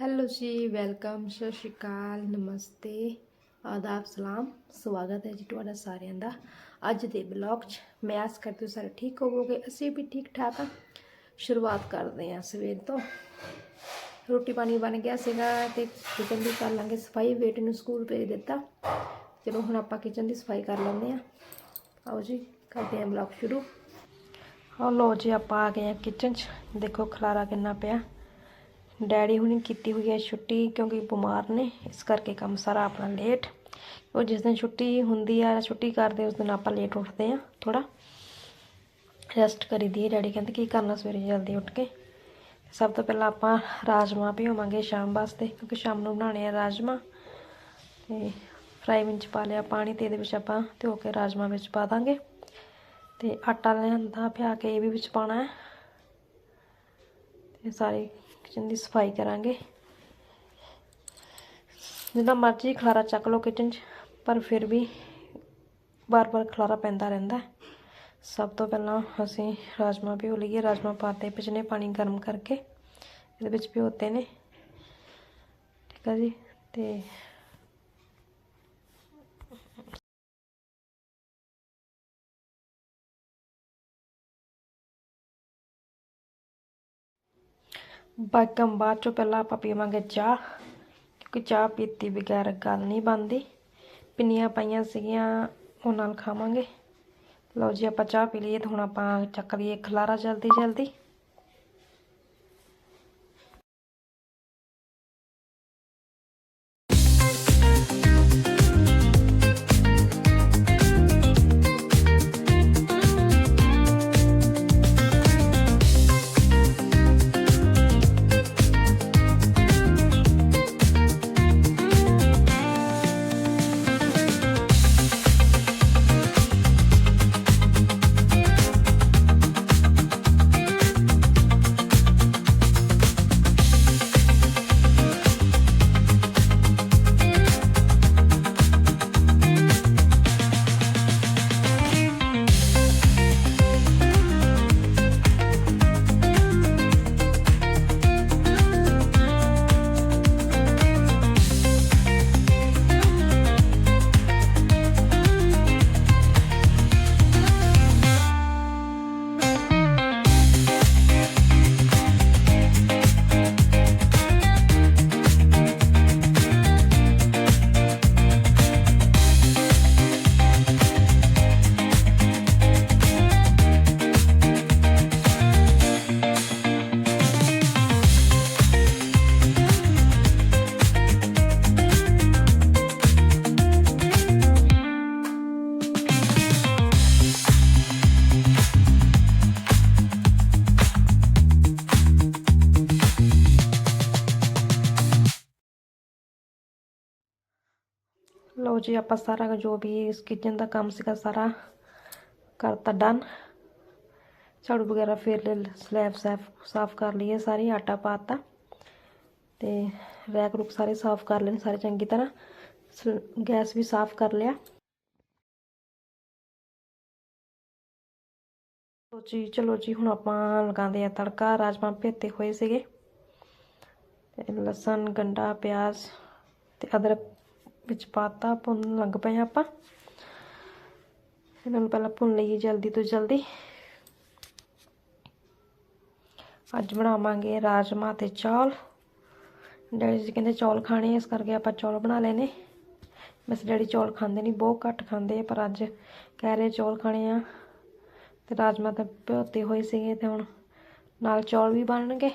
Hello ਜੀ, welcome, ਸਤਿ ਸ਼੍ਰੀ ਅਕਾਲ, ਨਮਸਤੇ, ਆਦਾਬ, ਸਲਾਮ, ਸਵਾਗਤ ਹੈ ਜੀ ਤੁਹਾਡਾ ਸਾਰਿਆਂ ਦਾ ਅੱਜ ਦੇ ਬਲੌਗ 'ਚ। ਮੈਂ ਆਸ ਕਰਦੀ ਹਾਂ ਸਾਰੇ ਠੀਕ ਹੋਵੋਗੇ, ਅਸੀਂ ਵੀ ਠੀਕ ਠਾਕ ਹਾਂ। ਸ਼ੁਰੂਆਤ ਕਰਦੇ ਹਾਂ ਸਵੇਰ ਤੋਂ। ਰੋਟੀ ਪਾਣੀ ਬਣ ਗਿਆ ਸੀਗਾ ਤੇ ਕਿਚਨ ਦੀ ਕਰ ਲਾਂਗੇ ਸਫ਼ਾਈ। ਬੇਟੇ ਨੂੰ ਸਕੂਲ ਭੇਜ ਦਿੱਤਾ। ਚਲੋ ਹੁਣ ਆਪਾਂ ਕਿਚਨ ਦੀ ਸਫ਼ਾਈ ਕਰ ਲੈਂਦੇ ਹਾਂ। ਆਓ ਜੀ, ਕਰਦੇ ਹਾਂ ਬਲੌਗ ਸ਼ੁਰੂ। ਹਾਂ ਲੋ ਜੀ, ਆਪਾਂ ਆ ਗਏ ਹਾਂ ਕਿਚਨ 'ਚ। ਦੇਖੋ ਖਲਾਰਾ ਕਿੰਨਾ ਪਿਆ। ਡੈਡੀ ਹੁਣੀ ਕੀਤੀ ਹੋਈ ਹੈ ਛੁੱਟੀ ਕਿਉਂਕਿ ਬਿਮਾਰ ਨੇ, ਇਸ ਕਰਕੇ ਕੰਮ ਸਾਰਾ ਆਪਣਾ ਲੇਟ ਉਹ ਜਿਸ ਦਿਨ ਛੁੱਟੀ ਹੁੰਦੀ ਆ ਛੁੱਟੀ ਕਰਦੇ ਉਸ ਦਿਨ ਆਪਾਂ ਲੇਟ ਉੱਠਦੇ ਆ ਥੋੜਾ ਰੈਸਟ ਕਰੀਦੀ ਹੈ। ਡੈਡੀ ਕਹਿੰਦੇ ਕੀ ਕਰਨਾ ਸਵੇਰੇ ਜਲਦੀ ਉੱਠ ਕੇ। ਸਭ ਤੋਂ ਪਹਿਲਾਂ ਆਪਾਂ ਰਾਜਮਾ ਭਿਓਵਾਂਗੇ ਸ਼ਾਮ ਵਾਸਤੇ, ਕਿਉਂਕਿ ਸ਼ਾਮ ਨੂੰ ਬਣਾਉਣੇ ਆ ਰਾਜਮਾ। ਤੇ ਫਰਾਈ ਵਿੱਚ ਪਾ ਲਿਆ ਪਾਣੀ, ਤੇ ਇਹਦੇ ਵਿੱਚ ਆਪਾਂ ਧੋ ਕੇ ਰਾਜਮਾ ਵਿੱਚ ਪਾ ਦਾਂਗੇ। ਤੇ ਆਟਾ ਲਿਆਂਦਾ, ਪਿਆ ਕੇ ਇਹ ਵੀ ਵਿੱਚ ਪਾਉਣਾ ਹੈ। ਤੇ ਸਾਰੇ ਕਿਚਨ ਦੀ ਸਫ਼ਾਈ ਕਰਾਂਗੇ। ਜਿੰਨਾ ਮਰਜ਼ੀ ਖਲਾਰਾ ਚੱਕ ਲਓ ਕਿਚਨ 'ਚ, ਪਰ ਫਿਰ ਵੀ ਬਾਰ-ਬਾਰ ਖਲਾਰਾ ਪੈਂਦਾ ਰਹਿੰਦਾ। ਸਭ ਤੋਂ ਪਹਿਲਾਂ ਅਸੀਂ ਰਾਜਮਾ ਭਿਓ ਲਈਏ। ਰਾਜਮਾ ਪਾਤੇ ਪਿਛਲੇ ਪਾਣੀ ਗਰਮ ਕਰਕੇ, ਇਹਦੇ ਵਿੱਚ ਭਿਓਤੇ ਨੇ। ਠੀਕ ਆ ਜੀ? ਤੇ ਬਾਕਮ ਬਾਅਦ ਚੋਂ ਪਹਿਲਾਂ ਆਪਾਂ ਪੀਵਾਂਗੇ ਚਾਹ, ਕਿਉਂਕਿ ਚਾਹ ਪੀਤੀ ਬਗੈਰ ਗੱਲ ਨਹੀਂ ਬਣਦੀ। ਪਿੰਨੀਆਂ ਪਾਈਆਂ ਸੀਗੀਆਂ, ਉਹ ਨਾਲ ਖਾਵਾਂਗੇ। ਲਓ ਜੀ, ਆਪਾਂ ਚਾਹ ਪੀ ਲਈਏ ਤੇ ਹੁਣ ਆਪਾਂ ਚੱਕ ਲਈਏ ਖਲਾਰਾ ਜਲਦੀ ਜਲਦੀ ਲਓ ਜੀ ਆਪਾਂ ਸਾਰਾ ਜੋ ਵੀ ਇਸ ਕਿਚਨ ਦਾ ਕੰਮ ਸੀਗਾ ਸਾਰਾ ਕਰਤਾ ਡਨ ਝਾੜੂ ਵਗੈਰਾ ਫੇਰ ਲੈ ਸਲੈਬ ਸਾਫ਼ ਸਾਫ਼ ਕਰ ਲਈਏ ਸਾਰੀ ਆਟਾ ਪਾਤਾ ਤੇ ਰੈਕ ਰੁਕ ਸਾਰੇ ਸਾਫ਼ ਕਰ ਲੈਣ ਸਾਰੇ ਚੰਗੀ ਤਰ੍ਹਾਂ ਸ- ਗੈਸ ਵੀ ਸਾਫ਼ ਕਰ ਲਿਆ ਲਓ ਜੀ ਚਲੋ ਜੀ ਹੁਣ ਆਪਾਂ ਲਗਾਉਂਦੇ ਆ ਤੜਕਾ ਰਾਜਮਾ ਭੇਤੇ ਹੋਏ ਸੀਗੇ ਤੇ ਲਸਣ ਗੰਡਾ ਪਿਆਜ਼ ਤੇ ਅਦਰਕ ਵਿੱਚ ਪਾਤਾ ਭੁੰਨ ਲੱਗ ਪਏ ਹਾਂ ਆਪਾਂ। ਇਹਨਾਂ ਨੂੰ ਪਹਿਲਾਂ ਭੁੰਨ ਲਈਏ ਜਲਦੀ ਤੋਂ ਜਲਦੀ। ਅੱਜ ਬਣਾਵਾਂਗੇ ਰਾਜਮਾ ਤੇ ਚੌਲ। ਡੈਡੀ ਜੀ ਕਹਿੰਦੇ ਚੌਲ ਖਾਣੇ ਇਸ ਕਰਕੇ ਆਪਾਂ ਚੌਲ ਬਣਾ ਲਏ ਨੇ। ਵੈਸੇ ਡੈਡੀ ਚੌਲ ਖਾਂਦੇ ਨਹੀਂ ਬਹੁਤ ਘੱਟ ਖਾਂਦੇ ਆ, ਪਰ ਅੱਜ ਕਹਿ ਰਹੇ ਚੌਲ ਖਾਣੇ ਆ। ਤੇ ਰਾਜਮਾ ਤਾਂ ਭਿਓਤੇ ਹੋਏ ਸੀਗੇ ਤੇ ਹੁਣ ਨਾਲ ਚੌਲ ਵੀ ਬਣਨਗੇ।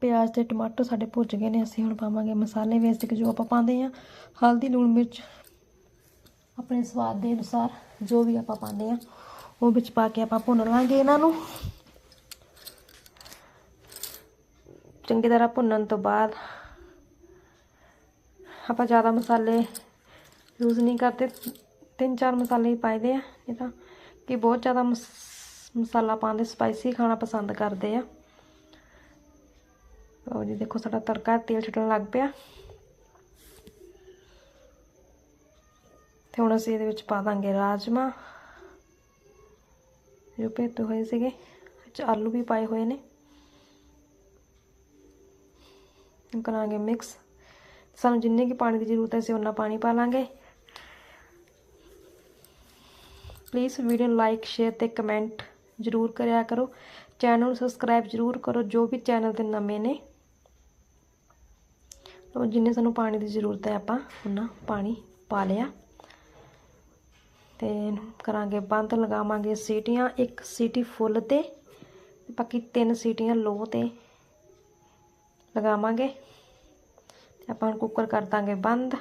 ਪਿਆਜ਼ ਤੇ ਟਮਾਟਰ ਸਾਡੇ ਭੁੱਜ ਗਏ ਨੇ, ਅਸੀਂ ਹੁਣ ਪਾਵਾਂਗੇ ਮਸਾਲੇ ਬੇਸਿਕ ਜੋ ਆਪਾਂ ਪਾਉਂਦੇ ਆ ਹਲਦੀ, ਲੂਣ, ਮਿਰਚ, ਆਪਣੇ ਸਵਾਦ ਦੇ ਅਨੁਸਾਰ ਜੋ ਵੀ ਆਪਾਂ ਪਾਉਂਦੇ ਆ ਉਹ ਵਿੱਚ ਪਾ ਕੇ ਆਪਾਂ ਭੁੰਨ ਲਾਂਗੇ ਇਹਨਾਂ ਨੂੰ। ਚੰਗੀ ਤਰ੍ਹਾਂ ਭੁੰਨਣ ਤੋਂ ਬਾਅਦ ਆਪਾਂ ਜ਼ਿਆਦਾ ਮਸਾਲੇ ਯੂਜ਼ ਨਹੀਂ ਕਰਦੇ ਤਿੰਨ ਚਾਰ ਮਸਾਲੇ ਹੀ ਪਾਈਦੇ ਆ ਇਹ ਤਾਂ ਕਿ ਬਹੁਤ ਜ਼ਿਆਦਾ ਮਸ- ਮਸਾਲਾ ਪਾਉਂਦੇ, ਸਪਾਈਸੀ ਖਾਣਾ ਪਸੰਦ ਕਰਦੇ ਆ। ਲਓ ਜੀ ਦੇਖੋ ਸਾਡਾ ਤੜਕਾ ਤੇਲ ਛੱਡਣ ਲੱਗ ਪਿਆ ਤੇ ਹੁਣ ਅਸੀਂ ਇਹਦੇ ਵਿੱਚ ਪਾ ਦਾਂਗੇ ਰਾਜਮਾ ਜੋ ਭੇਤੇ ਹੋਏ ਸੀਗੇ ਵਿੱਚ ਆਲੂ ਵੀ ਪਾਏ ਹੋਏ ਨੇ ਹੁਣ ਕਰਾਂਗੇ ਮਿਕਸ ਸਾਨੂੰ ਜਿੰਨੇ ਕੀ ਪਾਣੀ ਦੀ ਜ਼ਰੂਰਤ ਹੈ ਅਸੀਂ ਉਨਾ ਪਾਣੀ ਪਾ ਲਾਂਗੇ ਪਲੀਜ਼ ਵੀਡੀਓ ਨੂੰ ਲਾਈਕ ਸ਼ੇਅਰ ਤੇ ਕਮੈਂਟ ਜ਼ਰੂਰ ਕਰਿਆ ਕਰੋ ਚੈਨਲ ਨੂੰ ਸਬਸਕ੍ਰਾਈਬ ਜ਼ਰੂਰ ਕਰੋ ਜੋ ਵੀ ਚੈਨਲ ਤੇ ਨਵੇਂ ਨੇ ਲੋ ਜਿੰਨੇ ਸਾਨੂੰ ਪਾਣੀ ਦੀ ਜ਼ਰੂਰਤ ਹੈ ਆਪਾਂ ਉਹਨਾਂ ਪਾਣੀ ਪਾ ਲਿਆ। ਤੇ ਕਰਾਂਗੇ ਬੰਦ, ਲਗਾਵਾਂਗੇ ਸੀਟੀਆਂ, ਇੱਕ ਸੀਟੀ ਫੁੱਲ ਤੇ, ਬਾਕੀ ਤਿੰਨ ਸੀਟੀਆਂ ਲੋ ਤੇ ਲਗਾਵਾਂਗੇ। ਤੇ ਆਪਾਂ ਹੁਣ ਕੁੱਕਰ ਕਰ ਦਾਂਗੇ ਬੰਦ।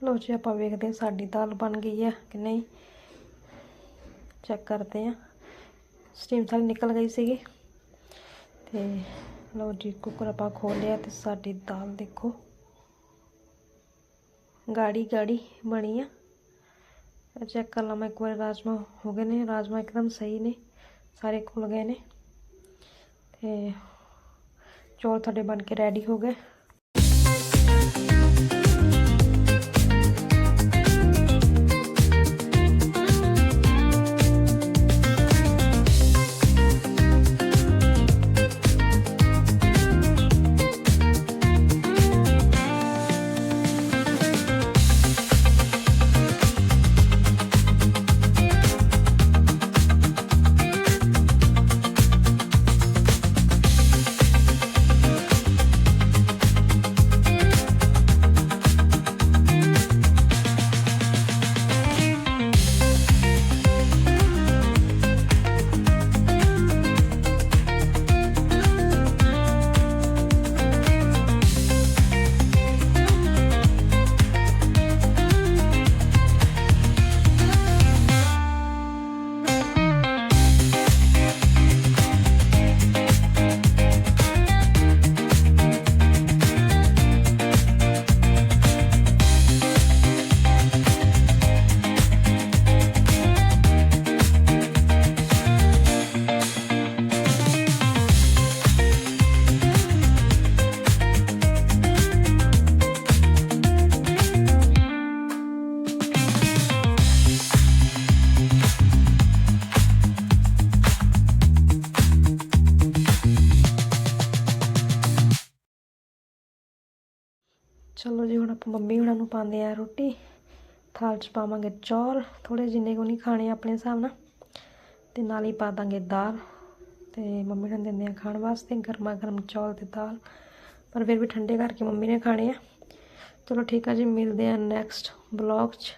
ਲੋ ਜੀ ਆਪਾਂ ਵੇਖਦੇ ਹਾਂ ਸਾਡੀ ਦਾਲ ਬਣ ਗਈ ਹੈ ਕਿ ਨਹੀਂ। ਚੈੱਕ ਕਰਦੇ ਹਾਂ। ਸਟੀਮ ਸਾਰੀ ਨਿਕਲ ਗਈ ਸੀਗੀ। ਤੇ ਲੋ ਜੀ ਕੁੱਕਰ ਆਪਾਂ ਖੋਲਿਆ ਤੇ ਸਾਡੀ ਦਾਲ ਦੇਖੋ। ਗਾੜੀ ਗਾੜੀ ਬਣੀ ਆ। ਚੈੱਕ ਕਰ ਲਵਾਂ ਇੱਕ ਵਾਰ, ਰਾਜਮਾ ਹੋ ਗਏ ਨੇ। ਰਾਜਮਾ ਇੱਕਦਮ ਸਹੀ ਨੇ। ਸਾਰੇ ਖੁੱਲ ਗਏ ਨੇ। ਤੇ ਚੌਲ ਤੁਹਾਡੇ ਬਣ ਕੇ ਰੈਡੀ ਹੋ ਗਏ। ਚਲੋ ਜੀ, ਹੁਣ ਆਪਾਂ ਮੰਮੀ ਹੁਣਾਂ ਨੂੰ ਪਾਉਂਦੇ ਆ ਰੋਟੀ। ਥਾਲ 'ਚ ਪਾਵਾਂਗੇ ਚੌਲ। ਥੋੜੇ ਜਿੰਨੇ ਕੋ ਨਹੀਂ ਖਾਣੇ ਆਪਣੇ ਹਿਸਾਬ ਨਾਲ। ਤੇ ਨਾਲ ਹੀ ਪਾ ਦਾਂਗੇ ਦਾਲ। ਤੇ ਮੰਮੀ ਨੂੰ ਦਿੰਦੇ ਆ ਖਾਣ ਵਾਸਤੇ ਗਰਮਾ ਗਰਮ ਚੌਲ ਤੇ ਦਾਲ। ਪਰ ਫਿਰ ਵੀ ਠੰਡੇ ਕਰਕੇ ਮੰਮੀ ਨੇ ਖਾਣੇ ਆ। ਚਲੋ ਠੀਕ ਆ ਜੀ, ਮਿਲਦੇ ਆ ਨੈਕਸਟ ਬਲੌਗ 'ਚ।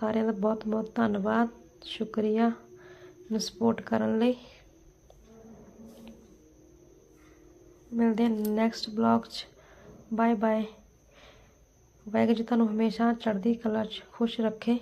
ਸਾਰਿਆਂ ਦਾ ਬਹੁਤ ਬਹੁਤ ਧੰਨਵਾਦ। ਸ਼ੁਕਰੀਆ ਨੂੰ ਸਪੋਰਟ ਕਰਨ ਲਈ। ਮਿਲਦੇ ਆ ਨੈਕਸਟ ਬਲੌਗ 'ਚ। ਬਾਏ ਬਾਏ ਵਾਹਿਗੁਰੂ ਜੀ ਤੁਹਾਨੂੰ ਹਮੇਸ਼ਾ ਚੜ੍ਹਦੀ ਕਲਾ 'ਚ ਖੁਸ਼ ਰੱਖੇ